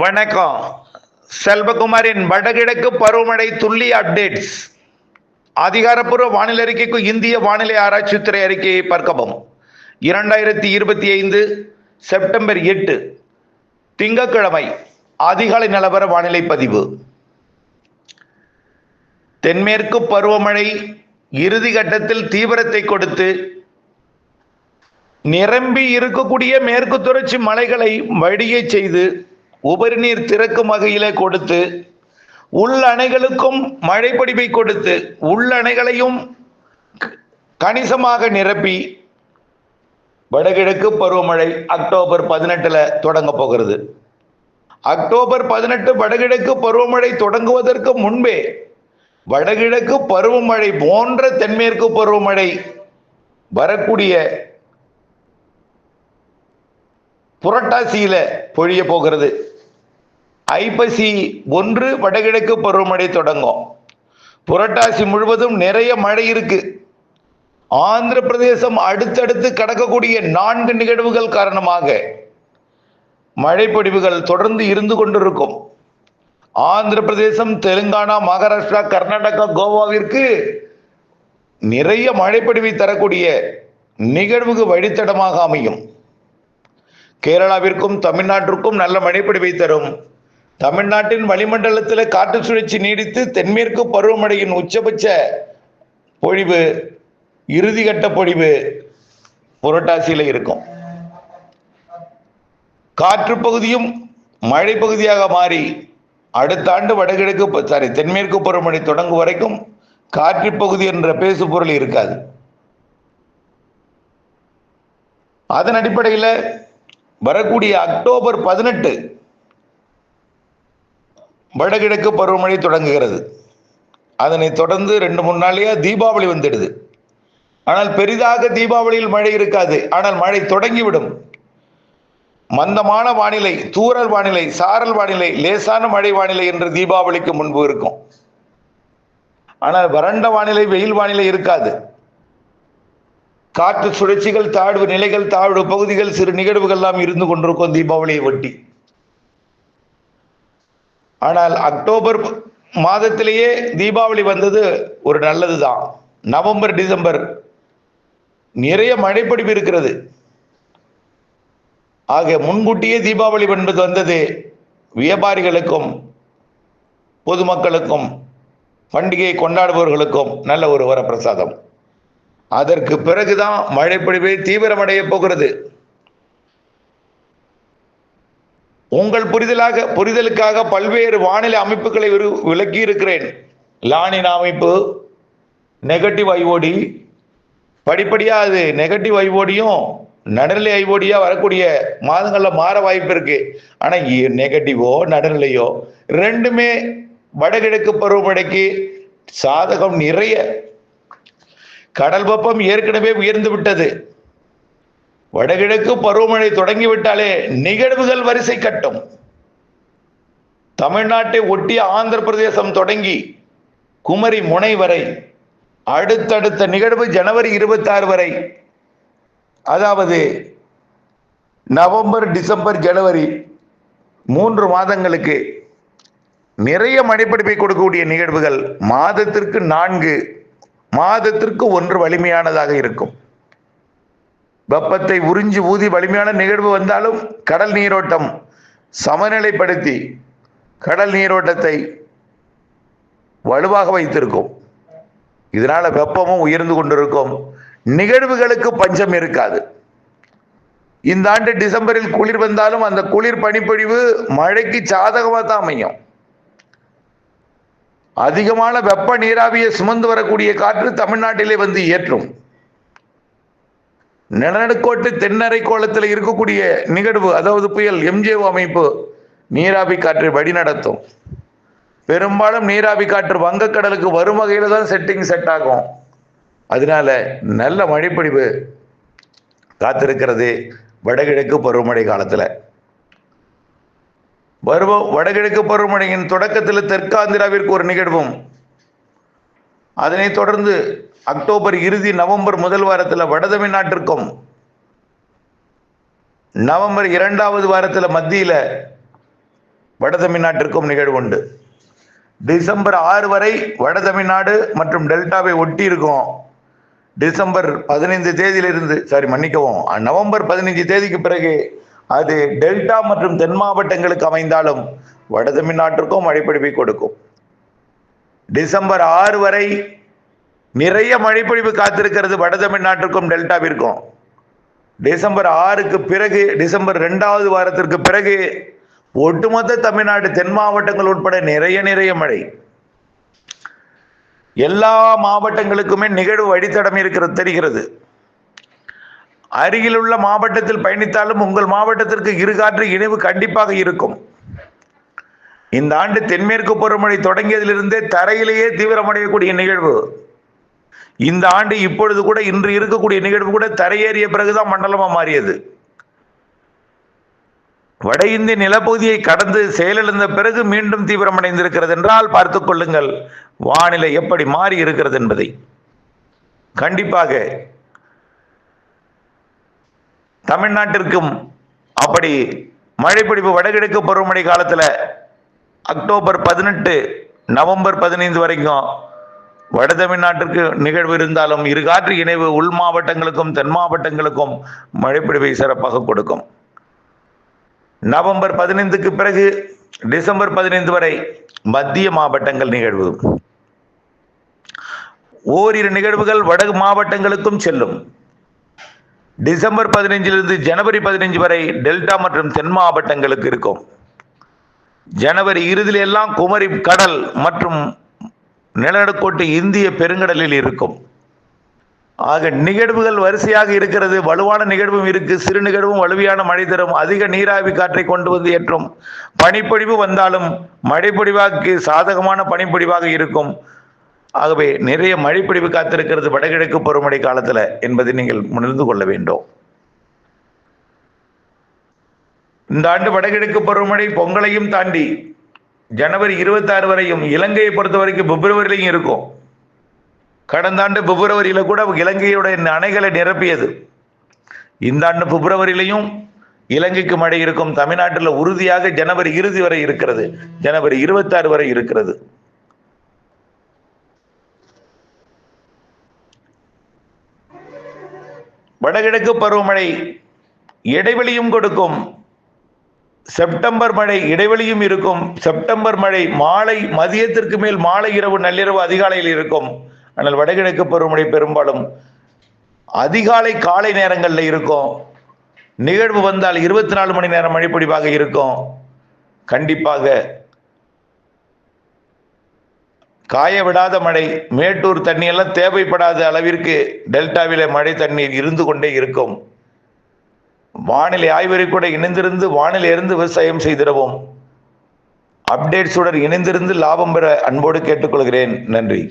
வணக்கம். செல்வகுமாரின் வடகிழக்கு பருவமழை துல்லிய அப்டேட்ஸ். அதிகாரப்பூர்வ வானிலை அறிக்கைக்கு இந்திய வானிலை ஆராய்ச்சித்துறை அறிக்கையை பார்க்கவும். இரண்டாயிரத்தி இருபத்தி ஐந்து செப்டம்பர் எட்டு திங்கக்கிழமை அதிகாலை நிலவர வானிலை பதிவு. தென்மேற்கு பருவமழை இறுதி கட்டத்தில் தீவிரத்தை கொடுத்து நிரம்பி இருக்கக்கூடிய மேற்கு தொடர்ச்சி மலைகளை வடிய செய்து உபரி நீர் திறக்கும் வகையிலே கொடுத்து உள் அணைகளுக்கும் மழைப்பொடிவை கொடுத்து உள் அணைகளையும் கணிசமாக நிரப்பி வடகிழக்கு பருவமழை அக்டோபர் பதினெட்டில் தொடங்க போகிறது. அக்டோபர் பதினெட்டு வடகிழக்கு பருவமழை தொடங்குவதற்கு முன்பே வடகிழக்கு பருவமழை போன்ற தென்மேற்கு பருவமழை வரக்கூடிய புரட்டாசியில பொழிய போகிறது. ஐப்பசி ஒன்று வடகிழக்கு பருவமழை தொடங்கும். புரட்டாசி முழுவதும் நிறைய மழை இருக்கு. ஆந்திர பிரதேசம் அடுத்தடுத்து கடக்கக்கூடிய நான்கு நிகழ்வுகள் காரணமாக மழைப்பொடிவுகள் தொடர்ந்து இருந்து கொண்டிருக்கும். ஆந்திர பிரதேசம் தெலுங்கானா மகாராஷ்டிரா கர்நாடகா கோவாவிற்கு நிறைய மழைப்பொடிவை தரக்கூடிய நிகழ்வுக்கு வழித்தடமாக அமையும். கேரளாவிற்கும் தமிழ்நாட்டிற்கும் நல்ல மழைப்பிடிவை தரும். தமிழ்நாட்டின் வளிமண்டலத்தில் காற்று சுழற்சி நீடித்து தென்மேற்கு பருவமழையின் உச்சபட்ச பொழிவு இறுதிக்கட்ட பொழிவு புரட்டாசியில் இருக்கும். காற்று பகுதியும் மழை பகுதியாக மாறி அடுத்த ஆண்டு வடகிழக்கு சாரி தென்மேற்கு பருவமழை தொடங்கும் வரைக்கும் காற்று பகுதி என்ற பேசு பொருள் இருக்காது. அதன் அடிப்படையில் வரக்கூடிய அக்டோபர் பதினெட்டு வடகிழக்கு பருவமழை தொடங்குகிறது. அதனை தொடர்ந்து ரெண்டு மூணு நாளையா தீபாவளி வந்துடுது. ஆனால் பெரிதாக தீபாவளியில் மழை இருக்காது. ஆனால் மழை தொடங்கிவிடும். மந்தமான வானிலை தூரல் வானிலை சாரல் வானிலை லேசான மழை வானிலை என்று தீபாவளிக்கு முன்பு இருக்கும். ஆனால் வறண்ட வானிலை வெயில் வானிலை இருக்காது. காற்று சுழற்சிகள் தாழ்வு நிலைகள் தாழ்வு பகுதிகள் சிறு நிகழ்வுகள் எல்லாம் இருந்து கொண்டிருக்கும் தீபாவளியை ஒட்டி. ஆனால் அக்டோபர் மாதத்திலேயே தீபாவளி வந்தது ஒரு நல்லது தான் நவம்பர் டிசம்பர் நிறைய மழைப்பொழிவு இருக்கிறது. ஆக முன்கூட்டியே தீபாவளி என்பது வந்தது வியாபாரிகளுக்கும் பொதுமக்களுக்கும் பண்டிகையை கொண்டாடுபவர்களுக்கும் நல்ல ஒரு வரப்பிரசாதம். அதற்கு பிறகுதான் மழைப்பொழிவை தீவிரமடைய போகிறது. உங்கள் புரிதலாக புரிதலுக்காக பல்வேறு வானிலை அமைப்புகளை விரு- விளக்கி இருக்கிறேன் லானின் அமைப்பு நெகட்டிவ் ஐஓடி படிப்படியாக அது நெகட்டிவ் ஐஓடியும் நடுநிலை ஐஓடியா வரக்கூடிய மாதங்களில் மாற வாய்ப்பு இருக்கு. ஆனால் நெகட்டிவோ நடுநிலையோ ரெண்டுமே வடகிழக்கு பருவமழைக்கு சாதகம் நிறைய. கடல் வெப்பம் ஏற்கனவே உயர்ந்து விட்டது. வடகிழக்கு பருவமழை தொடங்கிவிட்டாலே நிகழ்வுகள் வரிசை கட்டும். தமிழ்நாட்டை ஒட்டிய ஆந்திர பிரதேசம் தொடங்கி குமரி முனை வரை அடுத்தடுத்த நிகழ்வு ஜனவரி இருபத்தாறு வரை அதாவது நவம்பர் டிசம்பர் ஜனவரி மூன்று மாதங்களுக்கு நிறைய மழைப்பிடிப்பை கொடுக்கக்கூடிய நிகழ்வுகள் மாதத்திற்கு நான்கு மாதத்திற்கு ஒன்று வலிமையானதாக இருக்கும். வெப்பத்தை உறிஞ்சி ஊதி வலிமையான நிகழ்வு வந்தாலும் கடல் நீரோட்டம் சமநிலைப்படுத்தி கடல் நீரோட்டத்தை வலுவாக வைத்திருக்கும். இதனால வெப்பமும் உயர்ந்து கொண்டிருக்கும். நிகழ்வுகளுக்கு பஞ்சம் இருக்காது. இந்த ஆண்டு டிசம்பரில் குளிர் வந்தாலும் அந்த குளிர் பனிப்பொழிவு மழைக்கு சாதகமாக தான் அமையும். அதிகமான வெப்ப நீராவியை சுமந்து வரக்கூடிய காற்று தமிழ்நாட்டிலே வந்து இயற்றும் நிலநடுக்கோட்டு தென்னரை கோலத்தில் இருக்கக்கூடிய நிகழ்வு அதாவது புயல் எம்ஜிஓ அமைப்பு நீராவி காற்றை வழிநடத்தும். பெரும்பாலும் நீராவி காற்று வங்கக்கடலுக்கு வரும் வகையில் தான் செட்டிங் செட் ஆகும். அதனால நல்ல மழைப்பொழிவு காத்திருக்கிறது. வடகிழக்கு பருவமழை காலத்தில். வருவோம். வடகிழக்கு பருவமழையின் தொடக்கத்தில் தெற்காந்திராவிற்கு ஒரு நிகழ்வும். அதனைத் தொடர்ந்து அக்டோபர் இறுதி நவம்பர் முதல் வாரத்தில் வடதமிழ்நாட்டிற்கும் நவம்பர் இரண்டாவது வாரத்தில் மத்தியில் வடதமிழ்நாட்டிற்கும் நிகழ்வு உண்டு. டிசம்பர் ஆறு வரை வட தமிழ்நாடு மற்றும் டெல்டாவை ஒட்டி இருக்கும். டிசம்பர் பதினைந்து தேதியிலிருந்து சாரி மன்னிக்கவும் நவம்பர் பதினைஞ்சு தேதிக்கு பிறகு அது டெல்டா மற்றும் தென் மாவட்டங்களுக்கு அமைந்தாலும் வட தமிழ்நாட்டிற்கும் மழைப்பொழிவை கொடுக்கும். டிசம்பர் ஆறு வரை நிறைய மழைப்பொழிவு காத்திருக்கிறது வட தமிழ்நாட்டிற்கும் டெல்டாவிற்கும். டிசம்பர் ஆறுக்கு பிறகு டிசம்பர் ரெண்டாவது வாரத்திற்கு பிறகு ஒட்டுமொத்த தமிழ்நாடு தென் மாவட்டங்கள் உட்பட நிறைய நிறைய மழை. எல்லா மாவட்டங்களுக்குமே நிகழ்வு வழித்தடம் இருக்கிறது தெரிகிறது. அருகில் உள்ள மாவட்டத்தில் பயணித்தாலும் உங்கள் மாவட்டத்திற்கு இருகாற்று இணைவு கண்டிப்பாக இருக்கும். இந்த ஆண்டு தென்மேற்கு பருவமழை தொடங்கியதிலிருந்தே தரையிலேயே தீவிரமடையக்கூடிய நிகழ்வு. இந்த ஆண்டு இப்பொழுது கூட இன்று இருக்கக்கூடிய நிகழ்வு கூட தரையேறிய பிறகுதான் மண்டலமா மாறியது. வட இந்திய நிலப்பகுதியை கடந்து செயலிழந்த பிறகு மீண்டும் தீவிரமடைந்திருக்கிறது என்றால் பார்த்துக் கொள்ளுங்கள் வானிலை எப்படி மாறி இருக்கிறது என்பதை. கண்டிப்பாக தமிழ்நாட்டிற்கும் அப்படி மழைப்பிடிப்பு வடகிழக்கு பருவமழை காலத்தில் அக்டோபர் பதினெட்டு நவம்பர் பதினைந்து வரைக்கும் வட தமிழ்நாட்டிற்கு நிகழ்வு இருந்தாலும் இரு காற்று இணைவு உள் மாவட்டங்களுக்கும் தென் மாவட்டங்களுக்கும் மழைப்பிடிவை சிறப்பாக கொடுக்கும். நவம்பர் பதினைந்துக்கு பிறகு டிசம்பர் பதினைந்து வரை மத்திய மாவட்டங்கள் நிகழ்வு. ஓரிரு நிகழ்வுகள் வட மாவட்டங்களுக்கும் செல்லும். டிசம்பர் பதினைஞ்சிலிருந்து ஜனவரி பதினைஞ்சு வரை டெல்டா மற்றும் தென் மாவட்டங்களுக்கு இருக்கும். ஜனவரி இறுதியில் எல்லாம் குமரி கடல் மற்றும் நிலநடுக்கோட்டு இந்திய பெருங்கடலில் இருக்கும். ஆக நிகழ்வுகள் வரிசையாக இருக்கிறது. வலுவான நிகழ்வும் இருக்கு. சிறு நிகழ்வும் வலுவையான மழை தரும். அதிக நீராவி காற்றை கொண்டு வந்து ஏற்றும் பனிப்பொழிவு வந்தாலும் மழைப்பொழிவாக்கு சாதகமான பனிப்பொழிவாக இருக்கும். ஆகவே நிறைய மழைப்பிடிவு காத்திருக்கிறது வடகிழக்கு பருவமழை காலத்துல என்பதை நீங்கள் உணர்ந்து கொள்ள வேண்டும். இந்த ஆண்டு வடகிழக்கு பருவமழை பொங்கலையும் தாண்டி ஜனவரி இருபத்தி ஆறு வரையும் இலங்கையை பொறுத்த வரைக்கும் பிப்ரவரியிலையும் இருக்கும். கடந்த ஆண்டு பிப்ரவரியில கூட இலங்கையோட அணைகளை நிரப்பியது. இந்த ஆண்டு பிப்ரவரியிலையும் இலங்கைக்கு மழை இருக்கும். தமிழ்நாட்டில் உறுதியாக ஜனவரி இறுதி வரை இருக்கிறது. ஜனவரி இருபத்தி ஆறு வரை இருக்கிறது. வடகிழக்கு பருவமழை இடைவெளியும் கொடுக்கும். செப்டம்பர் மழை இடைவெளியும் இருக்கும். செப்டம்பர் மழை மாலை மதியத்திற்கு மேல் மாலை இரவு நள்ளிரவு அதிகாலையில் இருக்கும். ஆனால் வடகிழக்கு பருவமழை பெரும்பாலும் அதிகாலை காலை நேரங்களில் இருக்கும். நிகழ்வு வந்தால் இருபத்தி நாலு மணி நேரம் மழைப்பொழிவாக இருக்கும். கண்டிப்பாக காய விடாத மழை மேட்டூர் தண்ணி எல்லாம் தேவைப்படாத அளவிற்கு டெல்டாவில மழை தண்ணீர் இருந்து கொண்டே இருக்கும். வானிலை ஆய்வறை கூட இணைந்திருந்து வானிலை இருந்து விவசாயம் செய்திடவும். அப்டேட்ஸுடன் இணைந்திருந்து லாபம் பெற அன்போடு கேட்டுக்கொள்கிறேன். நன்றி.